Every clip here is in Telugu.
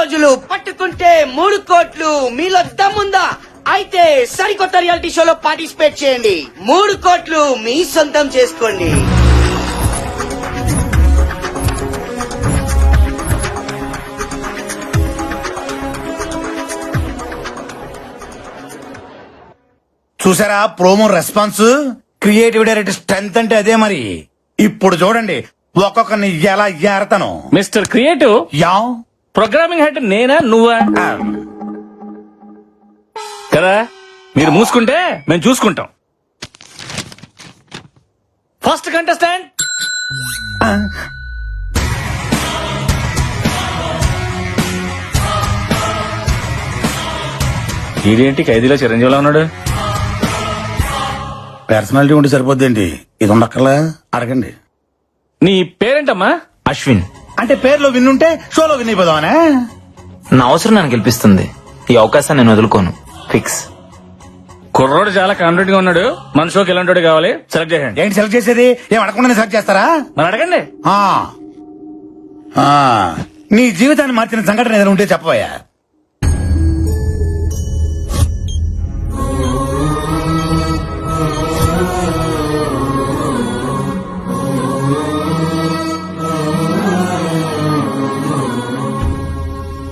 రోజులు పట్టుకుంటే మూడు కోట్లు మీలో దమ్ముందా? అయితే సరికొత్త రియాలిటీ షోలో పార్టిసిపేట్ చేయండి. మూడు కోట్లు మీ సొంతం చేసుకోండి. చూసారా promo response? Creative director strength అంటే అదే మరి. ఇప్పుడు చూడండి ఒక్కొక్కరిని ఎలా ఏరతను. Mister creative? Yeah? Programming head నేనా నువ్వా? కదా? మీరు మూసుకుంటే మేము చూసుకుంటాం. ఫస్ట్ కంటెస్టాంట్ ఇదేంటి ఖైదీలో చిరంజీవిలో ఉన్నాడు? పర్సనాలిటీ ఉంటే సరిపోద్దేంటి ఇది ఉండక్కర్లా? అడగండి. నీ పేరేంటమ్మా? అశ్విన్. అంటే పేర్లో విన్నుంటే షోలో విన్ అయిపోదామనే నా అవసరం నన్ను గెలిపిస్తుంది. ఈ అవకాశాన్ని నేను వదులుకోను. ఫిక్స్. కుర్రోడు చాలా కాన్ఫిడెంట్గా ఉన్నాడు. మన షోకి ఎలాంటి కావాలి? సెలెక్ట్ చేయండి ఏంటి సెలెక్ట్ చేసేది? ఏం అడగకుండా సెలెక్ట్ చేస్తారా? మరి అడగండి. ఆ. ఆ. నీ జీవితాన్ని మార్చిన సంఘటన ఏదైనా ఉంటే చెప్పబోయా?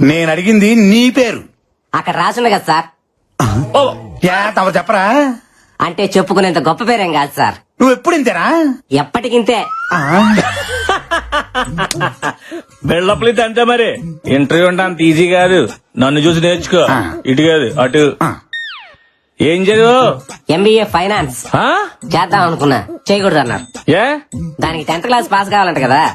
నేను అడిగింది నీ పేరు. అక్కడ రాసుంది కదా సార్. ఓ, యా తమరు చెప్పరా? అంటే చెప్పుకునేంత గొప్ప పేరేం కాదు సార్. నువ్వు ఎప్పుడు ఇంతేనా? ఎప్పటికింతే. బిల్డప్లు ఇది అంతే మరి. ఇంటర్వ్యూ అంటే అంత ఈజీ కాదు. నన్ను చూసి నేర్చుకో. ఇటు కాదు అటు. ఏం చదువు? ఎంబీఏ ఫైనాన్స్ ఆ? చేద్దాం అనుకున్నా. చేయకూడదు అన్నారు. ఏ? దానికి టెన్త్ క్లాస్ పాస్ కావాలంట కదా.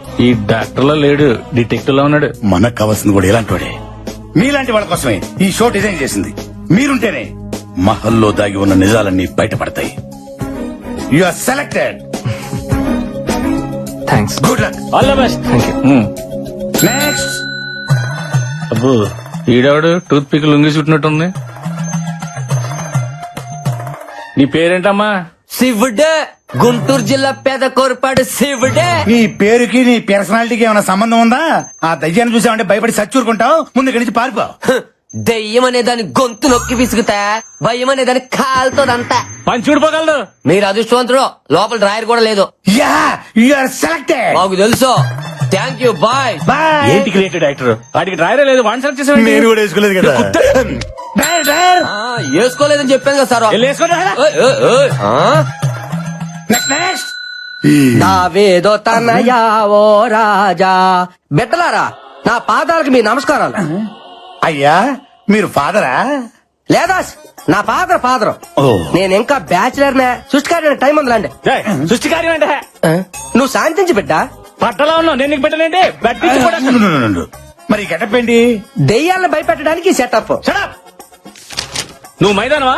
ఈ డాక్టర్లో లేడు డిటెక్టివ్లో ఉన్నాడు. మనకు కావాల్సింది కూడా ఇలాంటి వాడే మీలాంటి వాళ్ళ కోసమే ఈ షో డిజైన్ చేసింది. మీరుంటేనే మహల్లో దాగి ఉన్న నిజాలన్నీ బయటపడతాయి. You are selected thanks good luck all the best thank you next అబ్బో ఈడవాడు? టూత్ పిక్ లొంగి చుట్టినట్టుంది. నీ పేరేంటమ్మా? శివుడే. గుంటూరు జిల్లా పేద కోరపాడు శివుడే. నీ పేరుకి నీ పర్సనాలిటీకి ఏమైనా సంబంధం ఉందా? ఆ దయ్యాన్ని చూసామంటే భయపడి సచ్చూరుకుంటావు ముందు ఇక్కడి నుంచి పారిపో. దెయ్యం అనే దాని గొంతు నొక్కి విసుగుతా భయం అనే దాని కాలుతోదంతా. పని చూడిపోగలడు మీరు అదృష్టవంతుడు లోపల డ్రాయర్ కూడా లేదు. యా యు ఆర్ సెలెక్టెడ్ మాకు తెలుసు. థ్యాంక్ యూ బాయ్ బాయ్ ఏంటి క్రియేటివ్ డైరెక్టర్ వాడికి డ్రైవరే లేదు వన్ సెలెక్ట్ చేసేవాడి నేను కూడా వేసుకోలేదు కదా. వేసుకోలేదని చెప్పాను కదా సార్. దావేదో తనయా ఓ రాజా. బిడ్డలారా నా పాదాలకు మీ నమస్కారాలు. అయ్యా మీరు ఫాదరా? లేదా నా ఫాదర్ ఫాదర్. నేను ఇంకా బ్యాచిలర్ నే సృష్టికారి టైం ఉందిలాండి. ఏయ్, సృష్టి కార్యం అంటే నువ్వు శాంతించి బిడ్డ. పట్టలో ఉన్నావు నేను నీకు. మరి గెటప్ ఏంటి? దెయ్యాలను భయపెట్టడానికి సెటప్ up. నువ్వు మైదానవా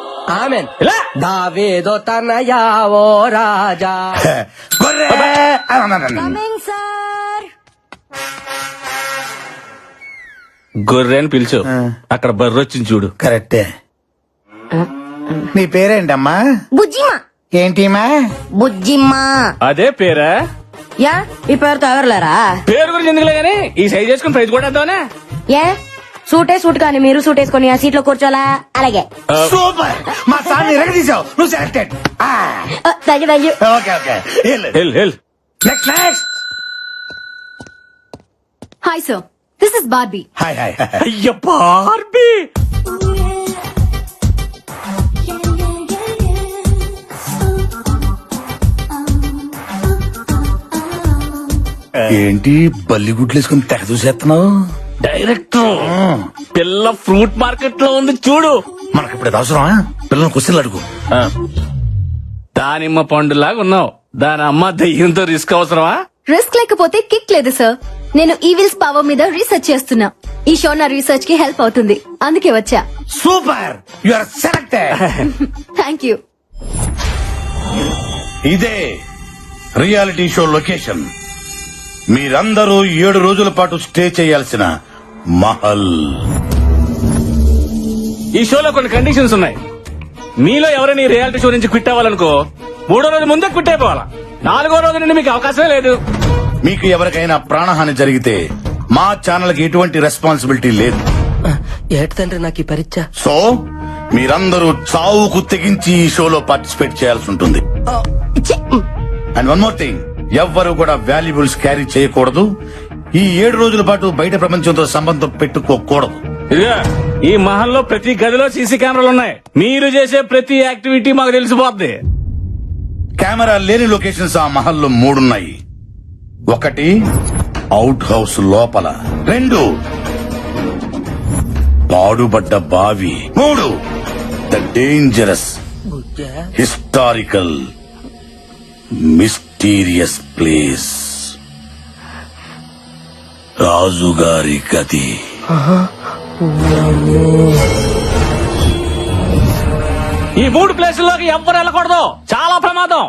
ఆమెన్. దావేదో తనయా ఓ రాజా. గొర్రె కమింగ్ సార్. గొర్రె అని పిలుచు. అక్కడ బర్రె వచ్చింది చూడు. కరెక్టే. నీ పేరేంటమ్మా? బుజ్జిమా ఏంటిమా? బుజ్జిమ్మా. అదే పేరా? యా ఈ పేరుతో ఎవరులేరా పేరు గురించి ఎందుకులే గానీ ఈ సైజ్ చేసుకుని ప్రైజ్ కూడా ఏ సూటే సూట్ కానీ మీరు సూట్ వేసుకొని ఆ సీట్లో కూర్చోలా అలాగే సూపర్. మా సార్ ఎరగదీసావు నువ్వు selected thank you thank you okay okay. Hell. Hell next next hi sir this is Barbie hi hi అయ్య బార్బీ ఏంటి బల్లి గుడ్లు వేసుకుని తెగ చూసేస్తున్నావు? డైరెక్టర్. పిల్ల ఫ్రూట్ మార్కెట్లో ఉంది చూడు. మనకి ఇప్పుడు అవసరమా? పిల్లలు క్వశ్చన్లు అడుగు. దానిమ్మ పండులాగా ఉన్నావు. దాని అమ్మ దయ్యంతో రిస్క్ అవసరమా? రిస్క్ లేకపోతే కిక్ లేదు సార్. నేను ఈవిల్స్ పవర్ మీద రీసెర్చ్ చేస్తున్నా. ఈ షో నా రీసెర్చ్కి హెల్ప్ అవుతుంది. అందుకే వచ్చా. Super! You are selected thank you ఇదే రియాలిటీ షో లొకేషన్. మీరందరూ ఏడు రోజుల పాటు స్టే చేయాల్సిన మహల్. ఈ షోలో కొన్ని కండిషన్స్ ఉన్నాయి. మీలో ఎవరైనా ఈ రియాలిటీ షో నుంచి క్విట్ అవ్వాలనుకో మూడో రోజు ముందే క్విట్ అయిపోవాలా? నాలుగో రోజు నుండి మీకు అవకాశమే లేదు. మీకు ఎవరికైనా ప్రాణహాని జరిగితే మా ఛానల్కి ఎటువంటి రెస్పాన్సిబిలిటీ లేదు. ఏటి తండ్రి నాకు ఈ పరీక్ష? సో మీరందరూ చావుకు తెగించి ఈ షోలో పార్టిసిపేట్ చేయాల్సి ఉంటుంది. అండ్ వన్ మోర్ థింగ్ ఎవ్వరు కూడా వాల్యుబుల్స్ క్యారీ చేయకూడదు. ఈ ఏడు రోజుల పాటు బయట ప్రపంచంతో సంబంధం పెట్టుకోకూడదు. ఇదిగా ఈ మహల్లో ప్రతి గదిలో సీసీ కెమెరాలు ఉన్నాయి. మీరు చేసే ప్రతి యాక్టివిటీ మాకు తెలిసిపోద్ది. కెమెరా లేని లొకేషన్స్ ఆ మహల్లో మూడున్నాయి. ఒకటి అవుట్ హౌస్ లోపల. రెండు పాడుబడ్డ బావి. మూడు the dangerous historical mysterious place. రాజుగారి గది ఈ మూడు ప్లేసుల్లోకి ఎవ్వరు వెళ్ళకూడదు. చాలా ప్రమాదం.